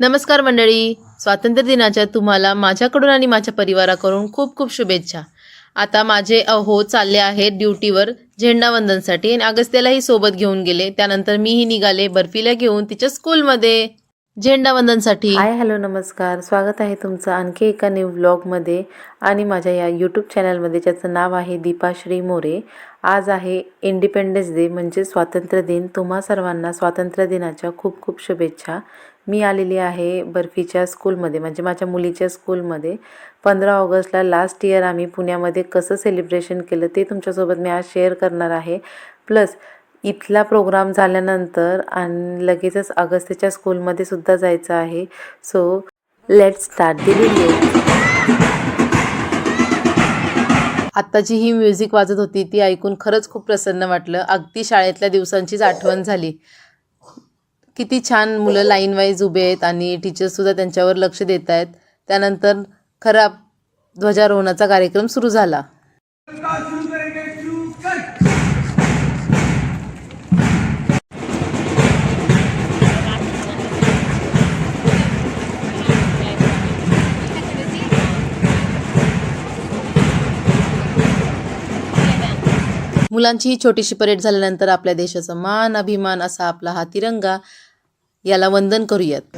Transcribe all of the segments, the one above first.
नमस्कार मंडळी. स्वातंत्र्य दिनाच्या तुम्हाला माझ्याकडून आणि माझ्या परिवाराकडून खूप खूप शुभेच्छा. आता माझे अहो चालले आहेत ड्युटीवर झेंडावंदनसाठी आणि अगस्त्यालाही सोबत घेऊन गेले. त्यानंतर मीही निघाले बर्फीला घेऊन तिच्या स्कूलमध्ये. झेंडावंदनसाठी हाय हॅलो नमस्कार. स्वागत आहे तुमचं आणखी एका न्यू व्लॉगमध्ये आणि माझ्या या यूट्यूब चॅनलमध्ये ज्याचं नाव आहे दीपाश्री मोरे. आज आहे इंडिपेंडन्स डे म्हणजे स्वातंत्र्य दिन. तुम्हा सर्वांना स्वातंत्र्य दिनाच्या खूप खूप शुभेच्छा. मी आलेली आहे बर्फीच्या स्कूलमध्ये म्हणजे माझ्या मुलीच्या स्कूलमध्ये. पंधरा ऑगस्टला लास्ट इयर आम्ही पुण्यामध्ये कसं सेलिब्रेशन केलं ते तुमच्यासोबत मी आज शेअर करणार आहे. प्लस इथला प्रोग्राम झाल्यानंतर आणि लगेचच अगस्त्यच्या स्कूलमध्ये सुद्धा जायचं आहे. So let start the video आत्ताची ही म्युझिक वाजत होती ती ऐकून खरंच खूप प्रसन्न वाटलं. अगदी शाळेतल्या दिवसांचीच आठवण झाली. किती छान मुलं लाईन वाईज उभे आहेत आणि टीचर्ससुद्धा त्यांच्यावर लक्ष देत आहेत. त्यानंतर खरा ध्वजारोहणाचा कार्यक्रम सुरू झाला. मुलांची ही छोटीशी परेड झाल्यानंतर आपल्या देशाचा मान अभिमान असा आपला हा तिरंगा याला वंदन करूयात.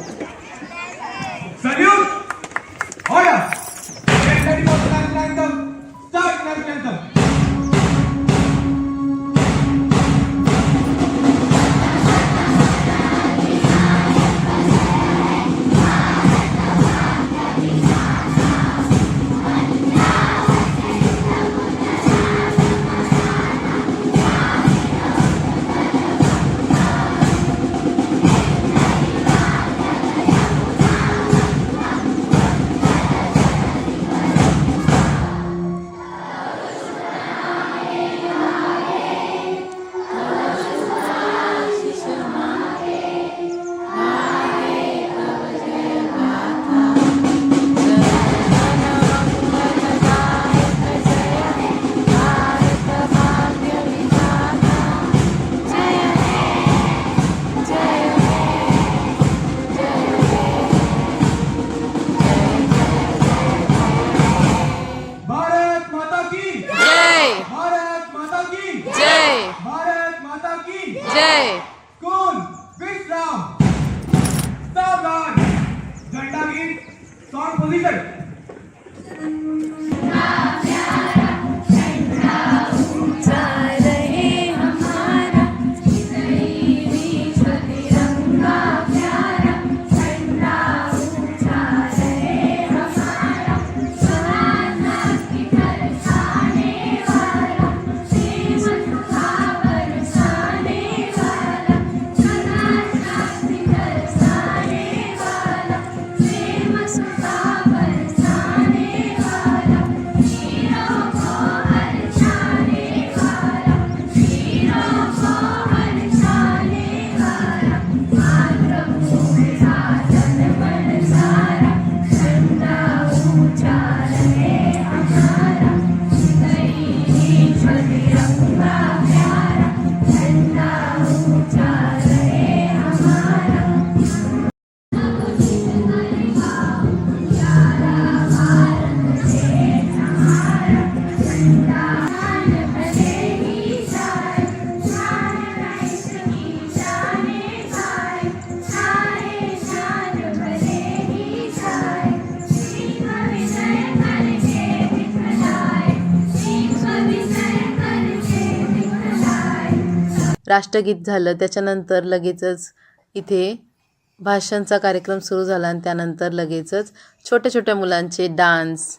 reason राष्ट्रगीत झालं त्याच्यानंतर लगेचच इथे भाषणचा कार्यक्रम सुरू झाला आणि त्यानंतर लगेचच छोट्या छोट्या मुलांचे डान्स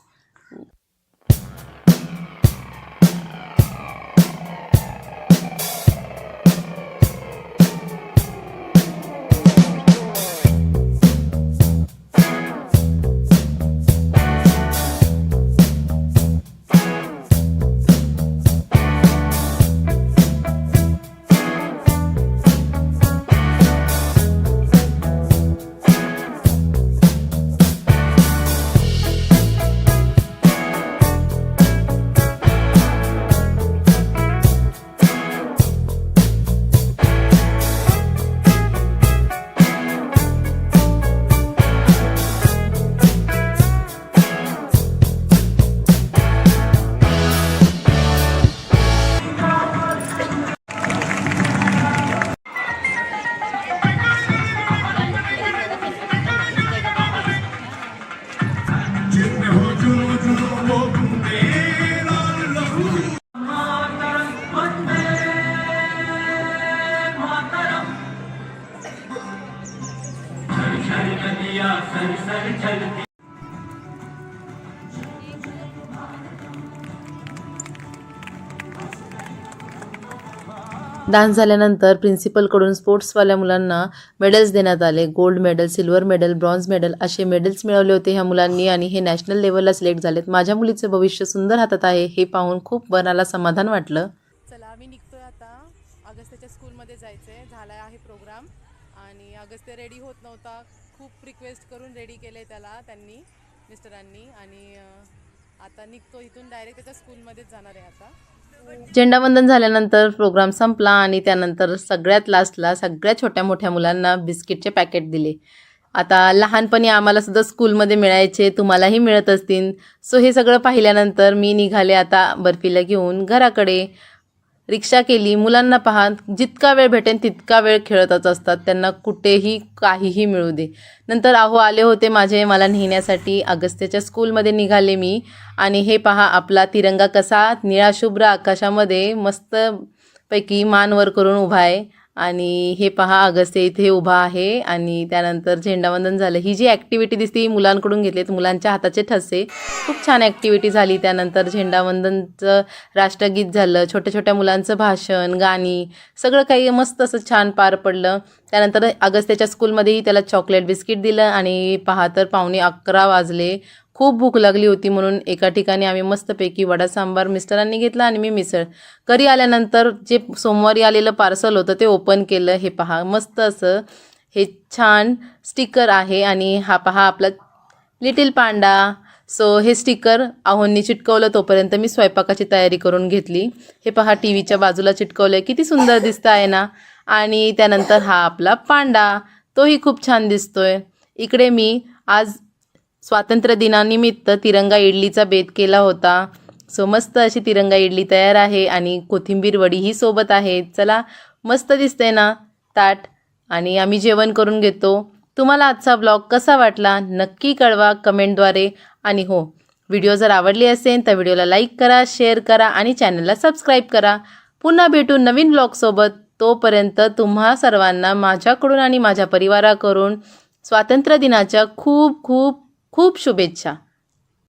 डान्स झाल्यानंतर प्रिन्सिपलकडून स्पोर्ट्सवाल्या मुलांना मेडल्स देण्यात आले. Gold medal silver medal bronze medal असे मेडल्स मिळवले होते ह्या मुलांनी आणि हे नॅशनल लेवलला सिलेक्ट झालेत. माझ्या मुलीचं भविष्य सुंदर हातात आहे हे पाहून खूप मनाला समाधान वाटलं. चला आम्ही निघतोय आता. अगस्त्याच्या स्कूलमध्ये जायचंय. झाला आहे प्रोग्राम. आणि अगस्त्य रेडी होत नव्हता. खूप रिक्वेस्ट करून रेडी केले त्याला त्यांनी मिस्टरांनी. आणि आता निघतो इथून डायरेक्ट त्याच्या स्कूलमध्येच जाणार आहे आता. झेंडावंदन झाल्यानंतर प्रोग्राम संपला आणि त्यानंतर सगळ्यात लास्टला सगळ्या छोट्या मोठ्या मुलांना बिस्किटचे पॅकेट दिले. आता लहानपणी आम्हाला सुद्धा स्कूलमध्ये मिळायचे तुम्हालाही मिळत असतील. सो हे सगळं पाहिल्यानंतर मी निघाले आता बर्फीला घेऊन घराकडे. रिक्षा केली मुलांना पहा जितका वेळ भेटेल तितका वेळ खेळतच असतात. त्यांना कुठेही काहीही मिळू दे. नंतर अहो आले होते माझे मला नेण्यासाठी. अगस्त्याच्या स्कूलमध्ये निघाले मी. आणि हे पहा आपला तिरंगा कसा निळा शुभ्र आकाशामध्ये मस्तपैकी मान वर करून उभा आहे. आणि हे पहा अगस्त्य इथे उभा आहे आणि त्यानंतर झेंडावंदन झालं. ही जी ॲक्टिव्हिटी दिसते ही मुलांकडून घेतलीत मुलांच्या हाताचे ठसे. खूप छान ॲक्टिव्हिटी झाली. त्यानंतर झेंडावंदनचं राष्ट्रगीत झालं. छोट्या छोट्या मुलांचं भाषण गाणी सगळं काही मस्त असं छान पार पडलं. त्यानंतर अगस्त्याच्या स्कूलमध्येही त्याला चॉकलेट बिस्किट दिलं आणि पहा तर पावणे अकरा वाजले. खूप भूक लागली होती म्हणून एका ठिकाणी आम्ही मस्तपैकी वडा सांबार मिस्टरांनी घेतला आणि मी मिसळ. घरी आल्यानंतर जे सोमवारी आलेलं पार्सल होतं ते ओपन केलं. हे पहा मस्त असं हे छान स्टिकर आहे आणि हा पहा आपला लिटिल पांडा. सो हे स्टिकर आहोंनी चिटकवलं तोपर्यंत मी स्वयंपाकाची तयारी करून घेतली. हे पहा टी व्हीच्या बाजूला चिटकवलं आहे किती सुंदर दिसतं आहे ना? आणि त्यानंतर हा आपला पांडा. तोही खूप छान दिसतोय. इकडे मी आज स्वातंत्र्य दिनानिमित्त तिरंगा इडलीचा बेत केला होता. सो मस्त अशी तिरंगा इडली तयार आहे आणि कोथिंबीर वडीही सोबत आहे. चला मस्त दिसते ना? ताट. आणि आम्ही जेवण करून घेतो. तुम्हाला आजचा ब्लॉग कसा वाटला? नक्की कळवा कमेंटद्वारे. आणि हो व्हिडिओ जर आवडली असेल तर व्हिडिओला लाईक करा शेअर करा आणि चॅनलला सबस्क्राईब करा. पुन्हा भेटू नवीन ब्लॉगसोबत तोपर्यंत तुम्हा सर्वांना माझ्याकडून आणि माझ्या परिवाराकडून स्वातंत्र्य दिनाच्या खूप खूप खूप शुभेच्छा.